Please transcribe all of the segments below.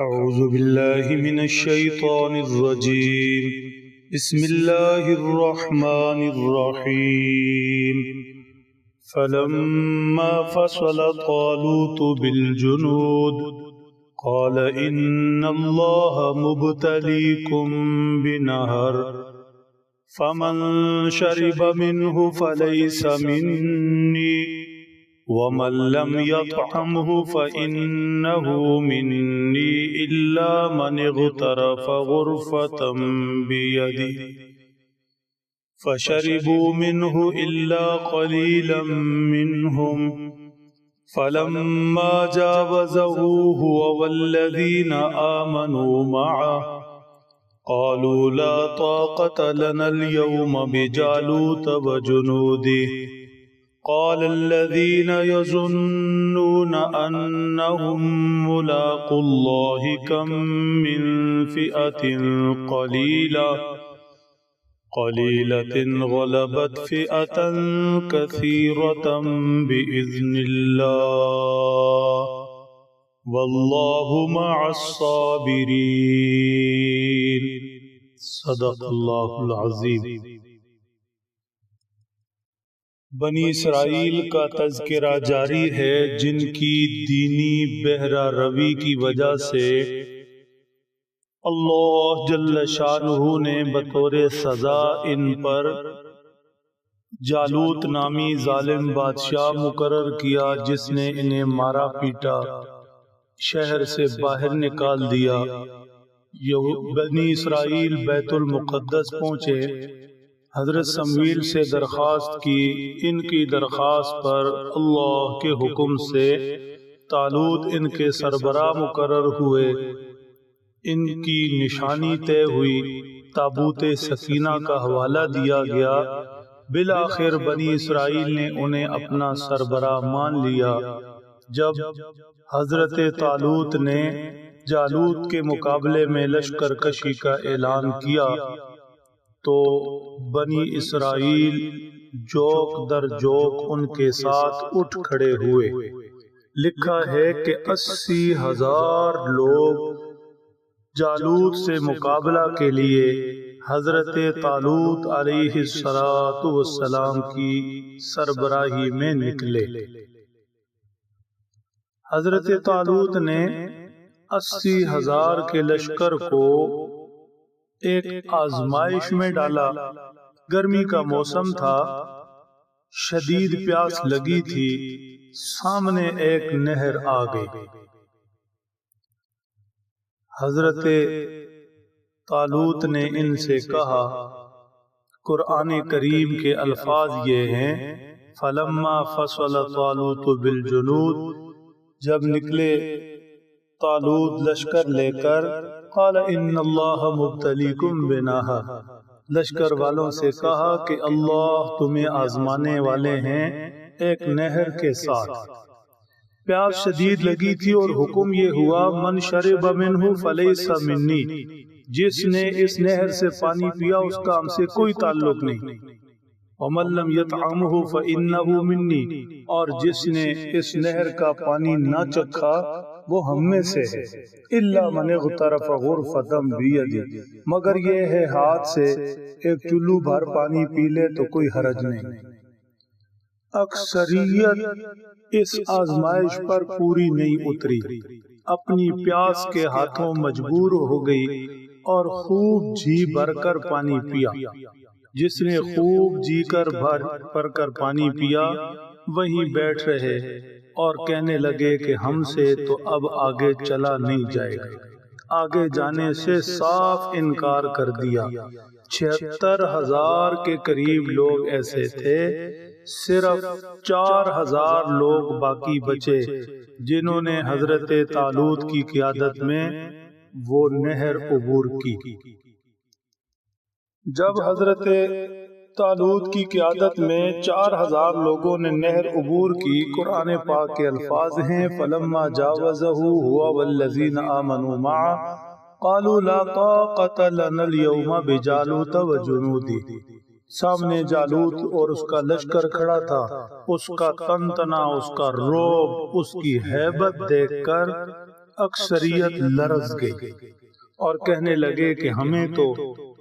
أعوذ بالله من الشيطان الرجيم. بسم الله الرحمن الرحيم. فلما فصل طالوت بالجنود قال إن الله مبتليكم بنهر. فمن شرب منه فليس مني. ومن لم يطعمه فإنه مني إلا من اغترف غرفة بيدي فشربوا منه إلا قليلا منهم. فلما جاوزه هو والذين آمنوا معه قالوا لا طاقة لنا اليوم بجالوت وجنوده قال الذين يظنون أنهم ملاقوا الله كم من فئة قليلة قليلة غلبت فئة كثيرة بإذن الله. والله مع الصابرين. صدق الله العظيم. بنی اسرائیل کا تذکرہ جاری ہے جن کی دینی بہرہ روی کی وجہ سے اللہ جل شانہ نے بطور سزا ان پر جالوت نامی ظالم بادشاہ مقرر کیا جس نے انہیں مارا پیٹا شہر سے باہر نکال دیا۔ بنی اسرائیل بیت المقدس پہنچے۔ حضرت سمویل سے درخواست کی ان کی درخواست پر اللہ کے حکم سے تالوت ان کے سربراہ مقرر ہوئے۔ ان کی نشانی طے ہوئی۔ تابوت سکینہ کا حوالہ دیا گیا۔ بالآخر بنی اسرائیل نے انہیں اپنا سربراہ مان لیا۔ جب حضرت تالوت نے جالوت کے مقابلے میں لشکر کشی کا اعلان کیا۔ تو بنی اسرائیل جوک در جوک ان کے ساتھ اٹھ کھڑے ہوئے۔ لکھا ہے کہ اسی ہزار لوگ جالوت سے مقابلہ کے لیے حضرت تالوت علیہ السلام کی سربراہی میں نکلے۔ حضرت تالوت نے اسی ہزار کے لشکر کو ایک آزمائش میں ڈالا۔ گرمی کا موسم تھا۔ شدید پیاس لگی تھی۔ سامنے ایک نہر آ گئی۔ حضرت تالوت نے ان سے کہا، قرآن کریم کے الفاظ یہ ہیں، فلما فصل طالوت بالجنود، جب نکلے تالوت لشکر لے کر قال ان اللہ مبتلیکم بناہا لشکر والوں سے کہا کہ اللہ تمہیں آزمانے والے ہیں ایک نہر کے ساتھ۔ پیاس شدید لگی تھی اور حکم یہ ہوا، من شرب منہ فلیس منی۔ جس نے اس نہر سے پانی پیا، اس کا ہم سے کوئی تعلق نہیں۔ ومن لم یطعمہ فإنہ منی۔ اور جس نے اس نہر کا پانی نہ چکھا وہ ہم میں سے ہے۔ اللہ من غطرف غرفتم بیدی مگر یہ ہے ہاتھ سے، ایک چلو بھر پانی پی لے تو کوئی حرج نہیں۔ اکثریت اس آزمائش پر پوری نہیں اتری۔ اپنی پیاس کے ہاتھوں مجبور ہو گئی اور خوب جی بھر کر پانی پیا۔ جس نے خوب جی کر بھر پر کر پانی پیا، وہیں بیٹھ رہے۔ اور کہنے لگے کہ ہم سے تو اب آگے چلا نہیں جائے گا۔ آگے جانے سے صاف انکار کر دیا۔ چھہتر ہزار کے قریب لوگ ایسے تھے صرف چار ہزار لوگ باقی بچے جنہوں نے حضرت تالوت کی قیادت میں وہ نہر عبور کی۔ جب حضرت تالوت کی قیادت میں چار ہزار لوگوں نے نہر عبور کی۔ قرآن پاک کے الفاظ ہیں، فلما جاوزہ ہوا والذین آمنوا معا قالوا لا طاقت لنا اليوم بجالوت وجنودی۔ سامنے جالوت اور اس کا لشکر کھڑا تھا۔ اس کا تنتنا، اس کا روب، اس کی حیبت دیکھ کر اکثریت لرز گئی۔ اور کہنے لگے کہ ہمیں تو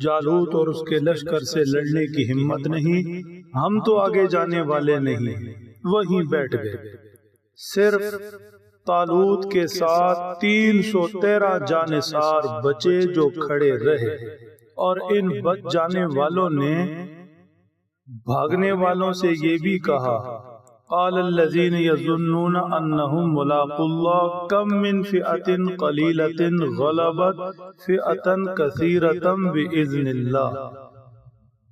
جالوت اور اس کے لشکر سے لڑنے کی ہمت نہیں، ہم تو آگے جانے والے نہیں، وہیں بیٹھ گئے۔ صرف تالوت کے ساتھ تین سو تیرہ جانسار بچے جو کھڑے رہے۔ اور ان بچ جانے والوں نے، بھاگنے والوں سے یہ بھی کہا قال الذين يظنون انهم ملاق الله كم من فئه قليله غلبت فئه كثيره باذن الله.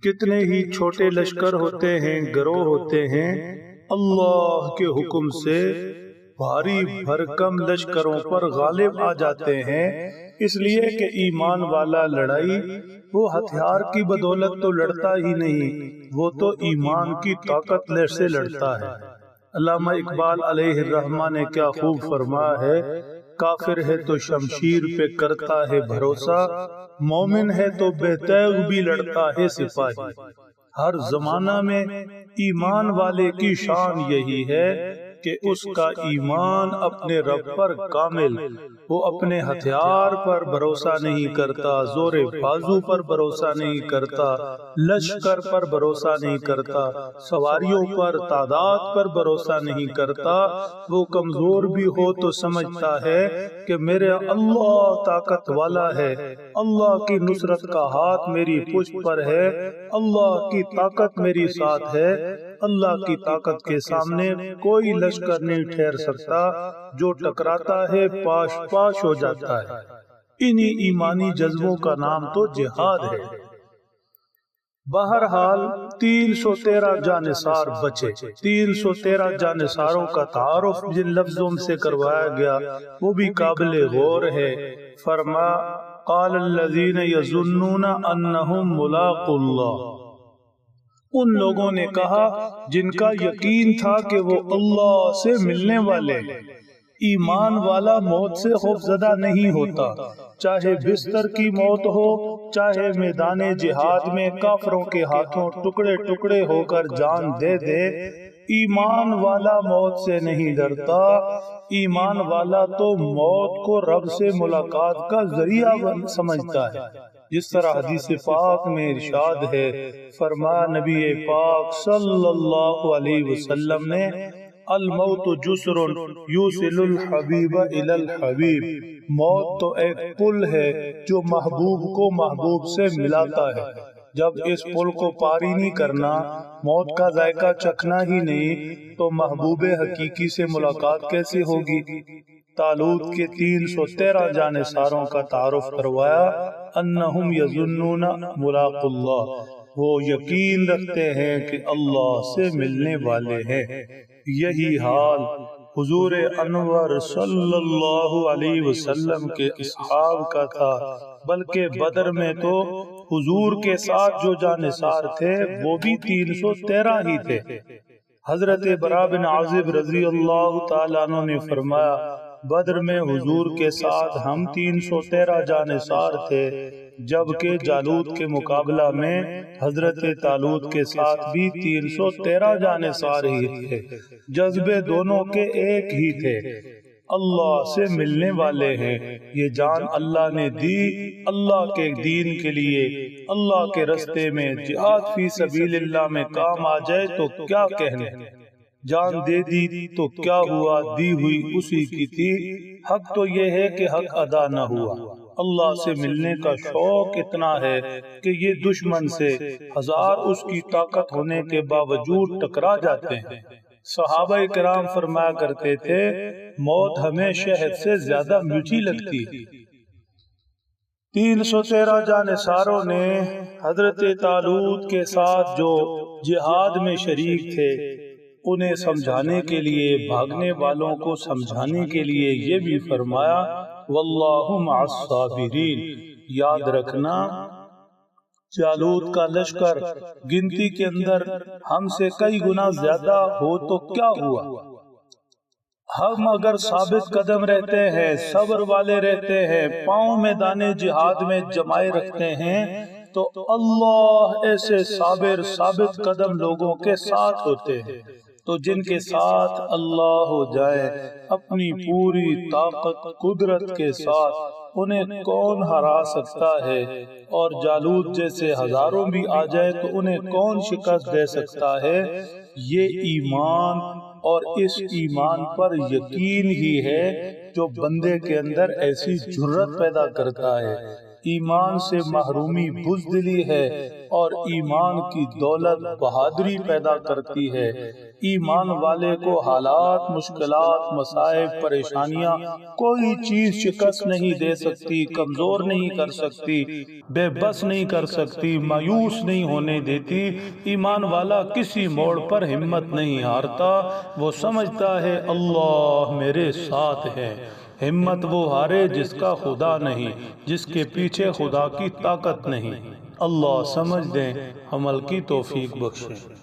کتنے ہی چھوٹے لشکر ہوتے ہیں، گروہ ہوتے ہیں، اللہ کے حکم سے بھاری بھرکم لشکروں پر غالب آ جاتے ہیں۔ اس لیے کہ ایمان والا لڑائی وہ ہتھیار کی بدولت تو لڑتا ہی نہیں، وہ تو ایمان کی طاقت سے لڑتا ہے۔ علامہ اقبال علیہ الرحمہ نے کیا خوب فرما ہے، کافر ہے تو شمشیر پہ کرتا ہے بھروسہ، مومن ہے تو بے تیغ بھی لڑتا ہے سپاہی۔ ہر زمانہ میں ایمان والے کی شان یہی ہے کہ اس کا ایمان اپنے رب پر کامل وہ اپنے ہتھیار پر بھروسہ نہیں کرتا زور بازو پر بھروسہ نہیں کرتا لشکر پر بھروسہ نہیں کرتا سواریوں پر تعداد پر بھروسہ نہیں کرتا وہ کمزور بھی ہو تو سمجھتا ہے کہ میرے اللہ طاقت والا ہے اللہ کی نصرت کا ہاتھ میری پشت پر ہے اللہ کی طاقت میری ساتھ ہے اللہ کی طاقت کے سامنے کوئی لشکر لشکر نہیں ٹھہر سکتا جو ٹکراتا ہے، پاش پاش ہو جاتا ہے۔ انہی ایمانی جذبوں کا نام تو جہاد ہے۔ بہرحال، تین سو تیرہ جانسار بچے۔ تین سو تیرہ جانساروں کا تعارف جن لفظوں سے کروایا گیا، وہ بھی قابل غور ہے۔ فرما، قال الذين يظنون انهم ملاق الله ان لوگوں نے کہا جن کا یقین تھا کہ وہ اللہ سے ملنے والے۔ ایمان والا موت سے خوف زدہ نہیں ہوتا۔ چاہے بستر کی موت ہو، چاہے میدان جہاد میں کافروں کے ہاتھوں ٹکڑے ٹکڑے ہو کر جان دے دے۔ ایمان والا موت سے نہیں ڈرتا۔ ایمان والا تو موت کو رب سے ملاقات کا ذریعہ سمجھتا ہے۔ جس طرح حدیث پاک میں ارشاد ہے، فرما نبی پاک صلی اللہ علیہ وسلم نے، الموت جسر یوسل الحبیب الحبیب۔ موت تو ایک پل ہے جو محبوب کو محبوب سے ملاتا ہے۔ جب اس پل کو پاری نہیں کرنا، موت کا ذائقہ چکھنا ہی نہیں، تو محبوب حقیقی سے ملاقات کیسے ہوگی؟ تالوت کے تین سو تیرہ جانے ساروں کا تعارف کروایا انہم یظنون ملاق اللہ۔ وہ یقین رکھتے ہیں کہ اللہ سے ملنے والے ہیں۔ یہی حال حضور انور صلی اللہ علیہ وسلم کے اصحاب کا تھا۔ بلکہ بدر میں تو حضور کے ساتھ جو جانسار تھے وہ بھی تین سو تیرہ ہی تھے۔ حضرت برا بن عازب رضی اللہ تعالیٰ نے فرمایا بدر میں حضور کے ساتھ ہم تین سو تیرہ جانسار تھے جبکہ جالوت کے مقابلہ میں حضرت تالوت کے ساتھ بھی تین سو تیرہ جانسار ہی تھے جذبے دونوں کے ایک ہی تھے۔ اللہ سے ملنے والے ہیں۔ یہ جان اللہ نے دی اللہ کے دین کے لیے۔ اللہ کے رستے میں جہاد فی سبیل اللہ میں کام آ جائے تو کیا کہنے جان دے دی تو کیا ہوا؟ دی ہوئی اسی کی تھی۔ حق تو یہ ہے کہ حق ادا نہ ہوا۔ اللہ سے ملنے کا شوق اتنا ہے کہ یہ دشمن سے ہزار اس کی طاقت ہونے کے باوجود ٹکرا جاتے ہیں۔ صحابہ کرام فرمایا کرتے تھے موت ہمیں شہد سے زیادہ میٹھی لگتی تین سو تیرہ جانساروں نے حضرت تعلق کے ساتھ جو جہاد میں شریک تھے انہیں سمجھانے کے لیے بھاگنے والوں کو سمجھانے کے لیے یہ بھی فرمایا واللہ مع الصابرین یاد رکھنا جالوت کا لشکر گنتی کے اندر ہم سے کئی گنا زیادہ ہو تو کیا ہوا؟ ہم اگر ثابت قدم رہتے ہیں صبر والے رہتے ہیں پاؤں میں دانے جہاد میں جمائے رکھتے ہیں تو اللہ ایسے صابر ثابت قدم لوگوں کے ساتھ ہوتے ہیں۔ تو جن کے ساتھ اللہ ہو جائے اپنی پوری طاقت قدرت کے ساتھ انہیں کون ہرا سکتا ہے؟ اور جالود جیسے ہزاروں بھی آ جائے تو انہیں کون شکست دے سکتا ہے؟ یہ ایمان اور اس ایمان پر یقین ہی ہے جو بندے کے اندر ایسی جرت پیدا کرتا ہے۔ ایمان سے محرومی بزدلی ہے اور ایمان کی دولت بہادری پیدا کرتی ہے۔ ایمان والے کو حالات، مشکلات مسائل پریشانیاں کوئی چیز شکست نہیں دے سکتی، کمزور نہیں کر سکتی، بے بس نہیں کر سکتی، مایوس نہیں ہونے دیتی۔ ایمان والا کسی موڑ پر ہمت نہیں ہارتا، وہ سمجھتا ہے اللہ میرے ساتھ ہے۔ ہمت وہ ہارے جس کا خدا نہیں، جس کے پیچھے خدا کی طاقت نہیں۔ اللہ سمجھ دیں، عمل کی توفیق بخشیں۔